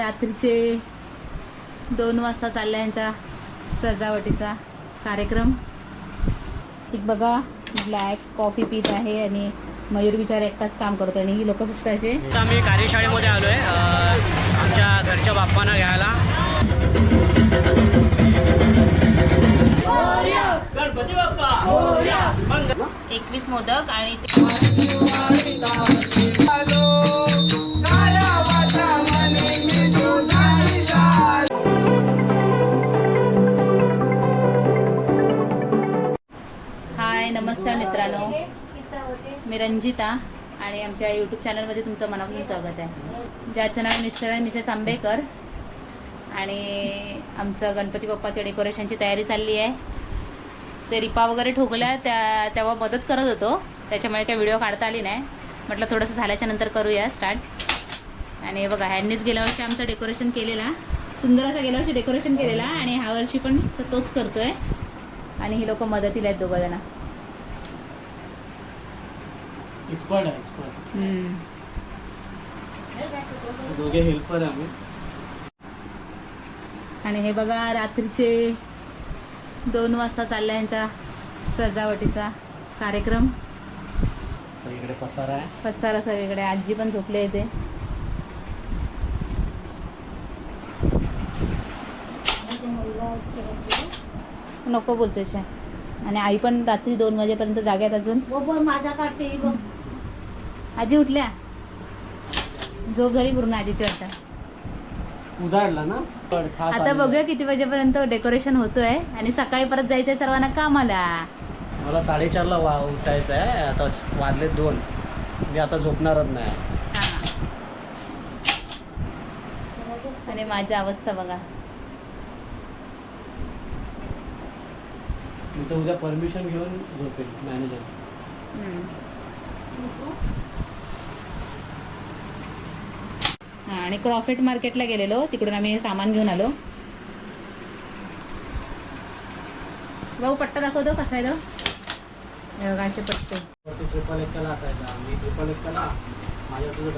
रात्रीचे दोन वाजता चालला यांचा सजावटीचा कार्यक्रम. एक बघा ब्लॅक कॉफी पीत आहे आणि मयूर बिचार एकटाच काम करतो आणि ही लोक फक्त असे? आम्ही कार्यशाळेमध्ये आलो आहे आमच्या घरच्या बाप्पांना घ्यायला. एकवीस मोदक आणि रंजिता आणि आमच्या यूट्यूब चॅनलमध्ये तुमचं मनापासून स्वागत आहे. ज्याचं नाव मिस्टर आहे मिसेस आंबेकर आणि आमचं गणपती बाप्पाच्या डेकोरेशनची तयारी चालली आहे. ते रिपा वगैरे ठोकल्या त्या तेव्हा मदत करत होतो. त्याच्यामुळे काही व्हिडिओ काढता आली नाही. म्हटलं थोडंसं झाल्याच्यानंतर करूया स्टार्ट आणि बघा ह्यांनीच गेल्या वर्षी आमचं डेकोरेशन केलेला. सुंदर असं गेल्या वर्षी डेकोरेशन केलेला आणि ह्या वर्षी पण तोच करतोय. आणि ही लोक मदतीला आहेत दोघं जण. एक्सपर्ट आहे एक्सपर्ट हम्म. दोघे हेल्पर आम्ही. आणि हे बघा रात्रीचे दोन वाजता चालला यांचा सजावटीचा कार्यक्रम. इकडे पसारा आहे. पसारा सगळीकडे. आजी पण झोपले इथे. नको बोलतोय. आणि आई पण रात्री दोन वाजेपर्यंत जाग्यात अजून. माझा काढते बघ. आजी उठल्या. झोप झाली पूर्ण आजीची वाटतं. उजाडला ना? आता बघूया किती वाजेपर्यंत डेकोरेशन होतोय आणि सकाळी परत जायचंय सर्वांना कामाला. मला साडेचारला वा उठायचं आहे आता वाजले दोन. मी आता झोपणारच नाही. हा. आणि माझी अवस्था बघा. मी तर उद्या परमिशन घेऊन झोपेल मॅनेजर हम्म. हा, आणि क्रॉफिट मार्केटला गेलेलो. तिकडून आम्ही हे सामान घेऊन आलो. भाऊ पट्टा दाखवतो कसा आहे तो हे असे पट्टे.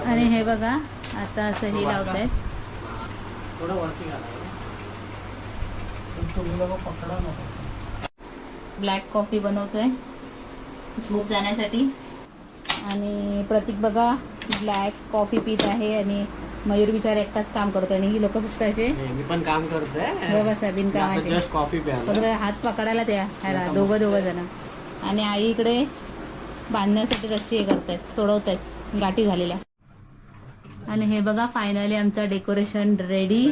आणि हे बघा आता असं हे लावत आहेत ब्लॅक कॉफी बनवतोय. झोप जाण्यासाठी. आणि प्रतीक बघा ब्लॅक कॉफी पित आहे आणि मयूर बिचार एकटाच काम करतोय आणि ही लोक फक्त असे मी पण काम करतोय. बसा बिनकामाचे. कॉफी फक्त हात पकडायला त्या ह्याला दोघं दोघं जण. आणि आई इकडे बांधण्यासाठी रस्सी हे करतायत सोडवतायत गाठी झालेल्या. आणि हे बघा फायनली आमचं डेकोरेशन रेडी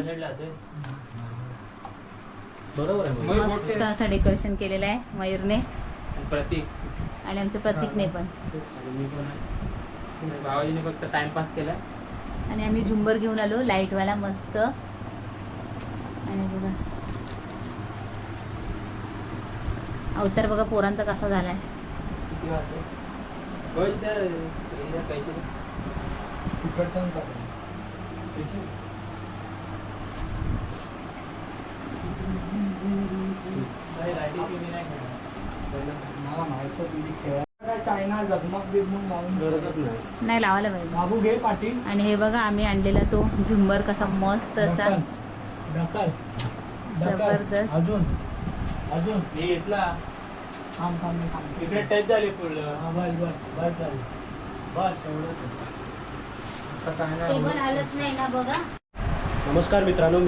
मस्त असं डेकोरेशन केलेलं आहे मयूरने. प्रतीक. आणि आमचं प्रतीकने पण. फक्त टाइमपास केला आणि आम्ही झुंबर घेऊन आलो लाईटवाला मस्त. आणि बघा. अवतार बघा पोरांचा कसा झालाय. किती वाजले? नाही खेळणार. चायना जगमग बिगमग लावून गरजच नाही. नाही लावायला पाहिजे. बाबू घे पाटील. आणि हे बघा आम्ही आणलेला तो झुंबर कसा मस्त असा. ढकल ढकल ढकल. जबरदस्त. अजून अजून. मी घेतला. थांब थांब मी थांब. इकडे टच झाली पुढलं हा बस बस बस झाली. बस एवढंच. आहे. आता काय नाही. टेबल होत. हलत नाही ना बघा. नमस्कार मित्रांनो.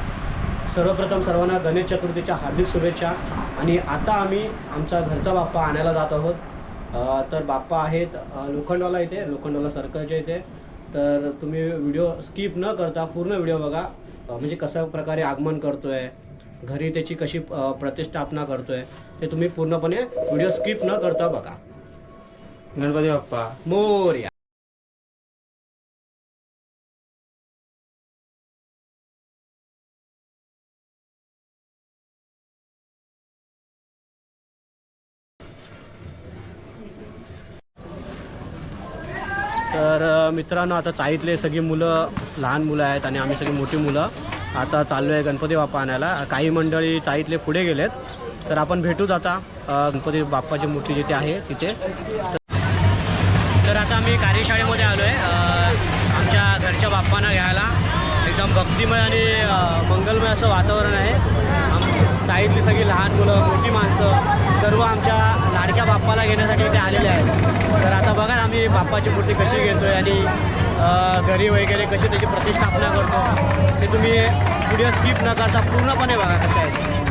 सर्वप्रथम सर्वांना गणेश चतुर्थीच्या हार्दिक शुभेच्छा. आणि आता आम्ही आमचा घरचा बाप्पा आणायला जात आहोत. तर बाप्पा आहेत लोखंडवाला इथे लोखंडवाला सर्कलच्या इथे. तर तुम्ही व्हिडिओ स्किप न करता पूर्ण व्हिडिओ बघा. म्हणजे कशा प्रकारे आगमन करतोय घरी त्याची कशी प्रतिष्ठापना करतोय ते तुम्ही पूर्णपणे व्हिडिओ स्किप न करता बघा. गणपती बाप्पा. मोर्या. मित्रांनो आता चाळीतले सगळी मुलं लहान मुलं आहेत आणि आम्ही सगळी मोठी मुलं. आता चाललो आहे गणपती बाप्पा आणायला. काही मंडळी चाळीतले पुढे गेलेत. तर आपण भेटूच आता. गणपती बाप्पाची मूर्ती जिथे आहे तिथे. तर आता आम्ही कार्यशाळेमध्ये आलो आहे आमच्या घरच्या बाप्पांना घ्यायला. एकदम भक्तिमय आणि मंगलमय असं वातावरण आहे. आम- सगळी लहान मुलं मोठी माणसं सर्व आमच्या लाडक्या बाप्पाला घेण्यासाठी इथे आलेले आहेत. तर आता बघा आम्ही बाप्पाची मूर्ती कशी घेतो आहे आणि घरी वगैरे कशी त्याची प्रतिष्ठापना करतो ते तुम्ही व्हिडिओ स्किप न करता पूर्णपणे बघा कसं आहे.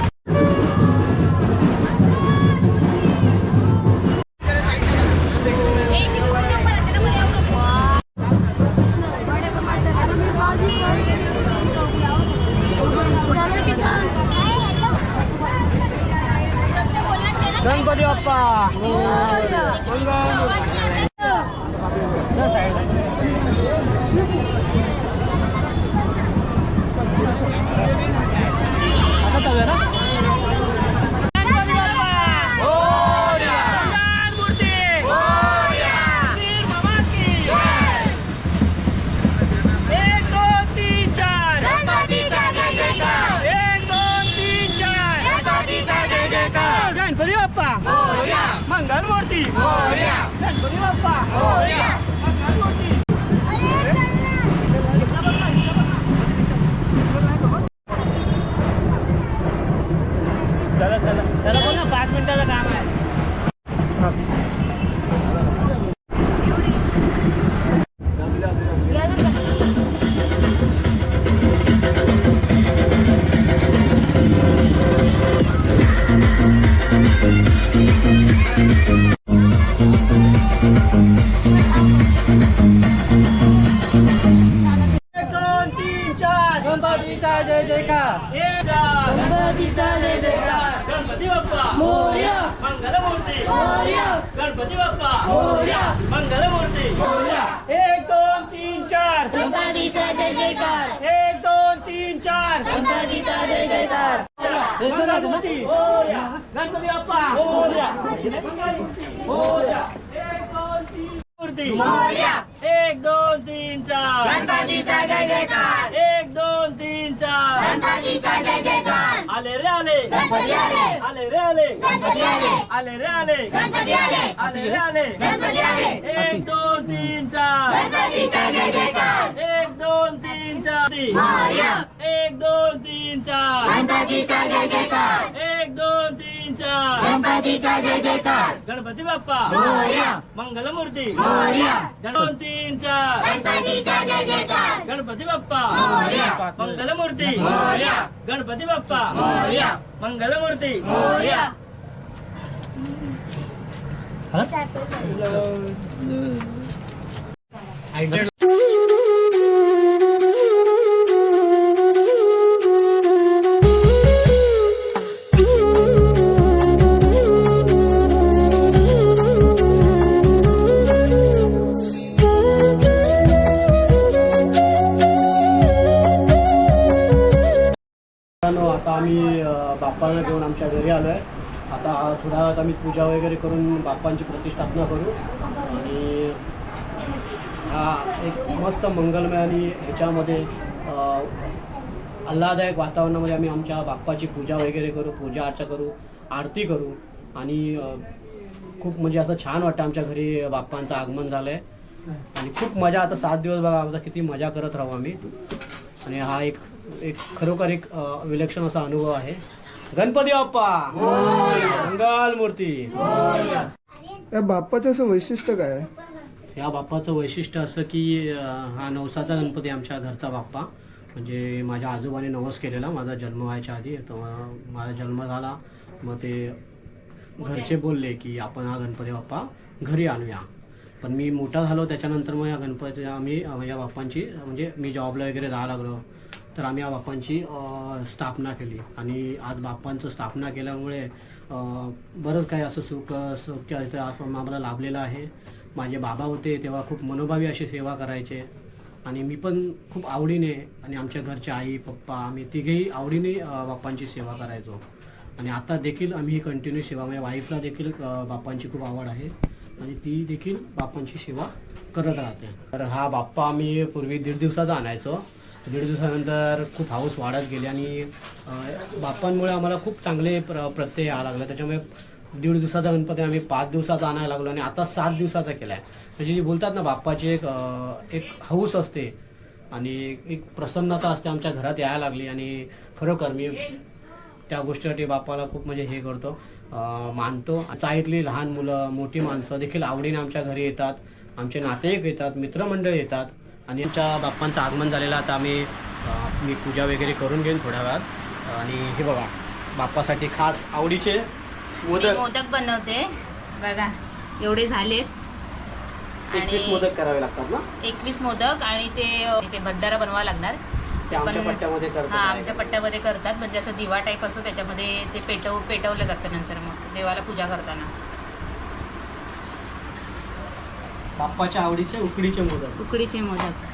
गणपतीचा जय जयकार. गणपतीचा जय जयकार. गणपती बाप्पा. मोरया. मंगलमूर्ती. मोरया. गणपती बाप्पा. मोरया. मंगलमूर्ती. एक दोन तीन चार. गणपतीचा जय जयकार. एक दोन तीन चार. गणपतीचा जय जयकार. गणपती बाप्पा. मंगलमूर्ती. एक दोन तीन. मूर्ती एक दोन तीन चार. गणपतीचा आले गणपती आले. आले रे आले. गणपती आले आले. रे आले गणपती आले आले रे आले गणपती आले एक दोन तीन चार. एक दोन तीन चार. एक दोन तीन चार. एक दोन तीन चार गणपती बाप्पा. मंगलमूर्ती. दोन तीन चार. गणपती बाप्पा मोरया. मंगलमूर्ती. मोरया. गणपती बाप्पा मोरया. मंगलमूर्ती. मोरया. आम्ही बाप्पांना बाप्पाला घेऊन आमच्या घरी आलो आहे आता थोड्या वेळात आम्ही पूजा वगैरे करून बाप्पांची प्रतिष्ठापना करू. आणि हा एक मस्त मंगलमय आणि ह्याच्यामध्ये आल्हादायक वातावरणामध्ये आम्ही आमच्या बाप्पाची पूजा वगैरे करू पूजा अर्चा करू आरती करू. आणि खूप म्हणजे असं छान वाटतं आमच्या घरी बाप्पांचं आगमन झालं आहे आणि खूप मजा आता सात दिवस बघा आमचा किती मजा करत राहू आम्ही. आणि हा एक एक खरोखर एक विलक्षण असा अनुभव आहे. गणपती बाप्पा! मंगल मूर्ती! या बाप्पाचं असं वैशिष्ट्य काय आहे? या बाप्पाचं वैशिष्ट्य असं की हा नवसाचा गणपती आमच्या घरचा बाप्पा. म्हणजे माझ्या आजोबाने नवस केलेला माझा जन्म व्हायच्या आधी. तेव्हा माझा जन्म झाला. मग ते घरचे बोलले की आपण हा गणपती बाप्पा घरी आणूया. पण मी मोठा झालो त्याच्यानंतर मग या गणपती आम्ही या बाप्पांची म्हणजे मी जॉबला वगैरे जायला लागलो. तर आम्ही या बाप्पांची स्थापना केली. आणि आज बाप्पांचं स्थापना केल्यामुळे बरंच काही असं सुख सुख आज आम्हाला लाभलेलं आहे. माझे बाबा होते तेव्हा खूप मनोभावी अशी सेवा करायचे. आणि मी पण खूप आवडीने आणि आमच्या घरचे आई पप्पा आम्ही तिघेही आवडीने बाप्पांची सेवा करायचो. आणि आता देखील आम्ही ही कंटिन्यू सेवा माझ्या वाईफला देखील बाप्पांची खूप आवड आहे. आणि ती देखील बाप्पांची सेवा करत राहते. तर हा बाप्पा आम्ही पूर्वी दीड दिवसाचा आणायचो. दीड दिवसानंतर खूप हाऊस वाढत गेली आणि बाप्पांमुळे आम्हाला खूप चांगले प्र प्रत्यय यायला लागले. त्याच्यामुळे दीड दिवसाचा गणपती आम्ही पाच दिवसाचा आणायला लागलो आणि आता सात दिवसाचा केला आहे म्हणजे जी बोलतात ना बाप्पाची एक एक हौस असते आणि एक प्रसन्नता असते आमच्या घरात यायला लागली आणि खरोखर मी त्या गोष्टीसाठी बाप्पाला खूप म्हणजे हे करतो. मानतो. चाळीतली लहान मुलं मोठी माणसं देखील आवडीने आमच्या घरी येतात. आमचे नातेवाईक येतात मित्रमंडळ येतात. आणि आमच्या बाप्पांचं आगमन झालेलं आता आम्ही मी पूजा वगैरे करून घेईन थोड्या वेळात. आणि हे बघा बाप्पासाठी खास आवडीचे मोदक. मोदक बनवते. बघा एवढे झालेत. एकवीस मोदक करावे लागतात ना? एकवीस मोदक आणि ते ते भड्डारा बनवावं लागणार. ते आमच्या पण- पट्ट्यामध्ये करतात. हा आमच्या पट्ट्यामध्ये करतात. म्हणजे असं दिवा टाईप असतो त्याच्यामध्ये ते पेटव पेटवलं जातं नंतर मग. देवाला पूजा करताना. बाप्पाच्या आवडीचे उकडीचे मोदक. उकडीचे मोदक.